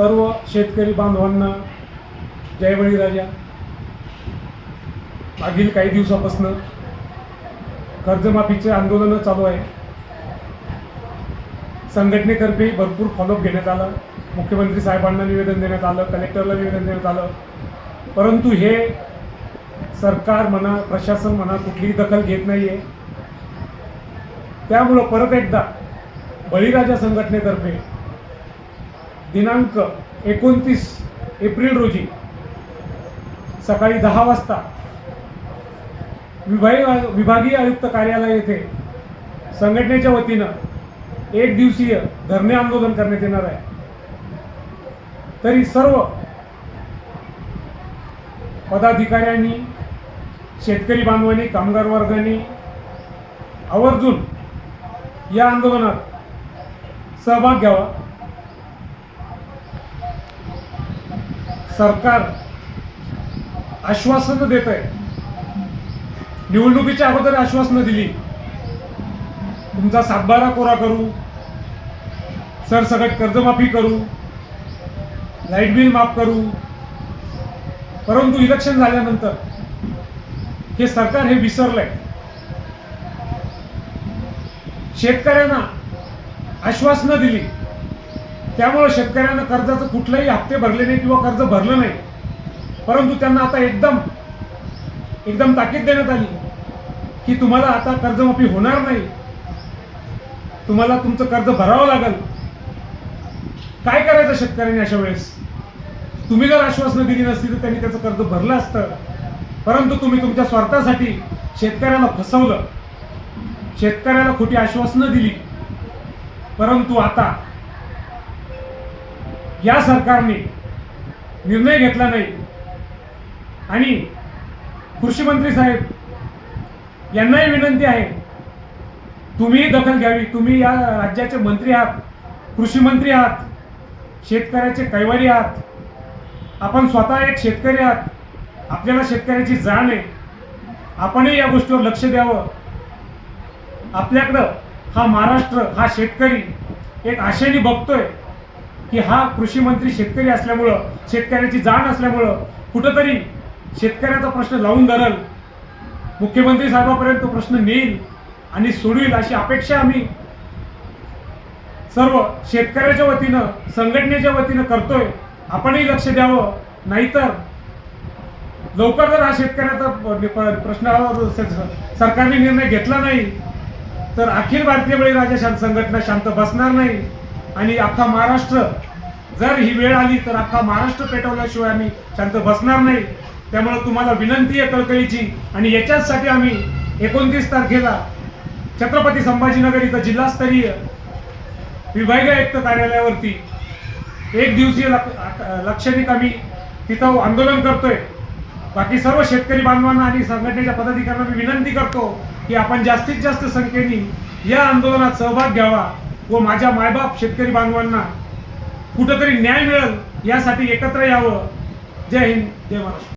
सर्व शेतकरी बांधवांना जय बळीराजा. मागील काही दिवसापासून कर्जमाफीचे आंदोलनं चालू आहे. संघटनेतर्फे भरपूर फॉलोअप घेण्यात आलं. मुख्यमंत्री साहेबांना निवेदन देण्यात आलं कलेक्टरला निवेदन देण्यात आलं. परंतु हे सरकार म्हणा प्रशासन म्हणा कुठलीही दखल घेत नाही आहे त्यामुळं परत एकदा बळीराजा संघटनेतर्फे दिनांक एकोणतीस एप्रिल रोजी सकाळी दहा वाजता विभाग विभागीय आयुक्त कार्यालय येथे संघटनेच्या वतीनं एक दिवसीय धरणे आंदोलन करण्यात येणार आहे. तरी सर्व पदाधिकाऱ्यांनी शेतकरी बांधवांनी कामगार वर्गाने आवर्जून या आंदोलनात सहभाग घ्यावा. सरकार आश्वासनं देत आहे निवडणुकीच्या अगोदर आश्वासनं दिली. तुमचा सातबारा कोरा करू. सरसकट कर्जमाफी करू. लाइट बिल माफ करू. परंतु इलेक्शन झाल्यानंतर हे सरकार हे विसरलंय. शेतकऱ्यांना आश्वासनं दिली. त्यामुळे शेतकऱ्यांना कर्जाचं कुठलेही हप्ते भरले नाही किंवा कर्ज भरलं नाही. परंतु त्यांना आता एकदम एकदम ताकीद देण्यात आली की तुम्हाला आता कर्जमाफी होणार नाही. तुम्हाला तुमचं कर्ज भरावं लागेल. काय करायचं शेतकऱ्यांनी अशा वेळेस? तुम्ही जर आश्वासनं दिली नसती तर त्यांनी त्याचं कर्ज भरलं असतं. परंतु तुम्ही तुमच्या स्वार्थासाठी शेतकऱ्याला फसवलं. शेतकऱ्याला खोटी आश्वासनं दिली. परंतु आता या सरकारने निर्णय घेतला नाही. आणि कृषी मंत्री साहेब यांनाही विनंती आहे तुम्ही दखल घ्यावी. तुम्ही या राज्याचे मंत्री आहात कृषी मंत्री आहात शेतकऱ्याचे कैवारी आहात. आपण स्वतः एक शेतकरी आहात. आपल्याला शेतकऱ्याची जाण आहे. आपणही या गोष्टीवर लक्ष द्यावं. आपल्याकडं हा महाराष्ट्र हा शेतकरी एक आशेने बघतोय. की हा कृषी मंत्री शेतकरी असल्यामुळं शेतकऱ्याची जाण असल्यामुळं कुठंतरी शेतकऱ्याचा प्रश्न लावून धरल. मुख्यमंत्री साहेबापर्यंत तो प्रश्न नेईल आणि सोडवील अशी अपेक्षा आम्ही सर्व शेतकऱ्याच्या वतीनं संघटनेच्या वतीनं करतोय. आपणही लक्ष द्यावं. नाहीतर लवकर जर हा शेतकऱ्याचा प्रश्नावर सरकारने निर्णय घेतला नाही तर अखिल भारतीय बळीराजा शांत संघटना शांत बसणार नाही. आणि अख्खा महाराष्ट्र जर ही वेळ आली तर अख्खा महाराष्ट्र पेटवल्याशिवाय आम्ही शांत बसणार नाही. त्यामुळे तुम्हाला विनंती आहे कळकळीची आणि याच्याचसाठी आम्ही एकोणतीस तारखेला छत्रपती संभाजीनगर इथं जिल्हास्तरीय विभागीय आयुक्त कार्यालयावरती एक दिवसीय लक्षणिक आम्ही तिथं आंदोलन करतोय. बाकी सर्व शेतकरी बांधवांना आणि संघटनेच्या पदाधिकाऱ्यांना मी विनंती करतो की आपण जास्तीत जास्त संख्येने या आंदोलनात सहभाग घ्यावा. व माझ्या मायबाप शेतकरी बांधवांना कुठंतरी न्याय मिळेल यासाठी एकत्र यावं. जय हिंद जय महाराष्ट्र.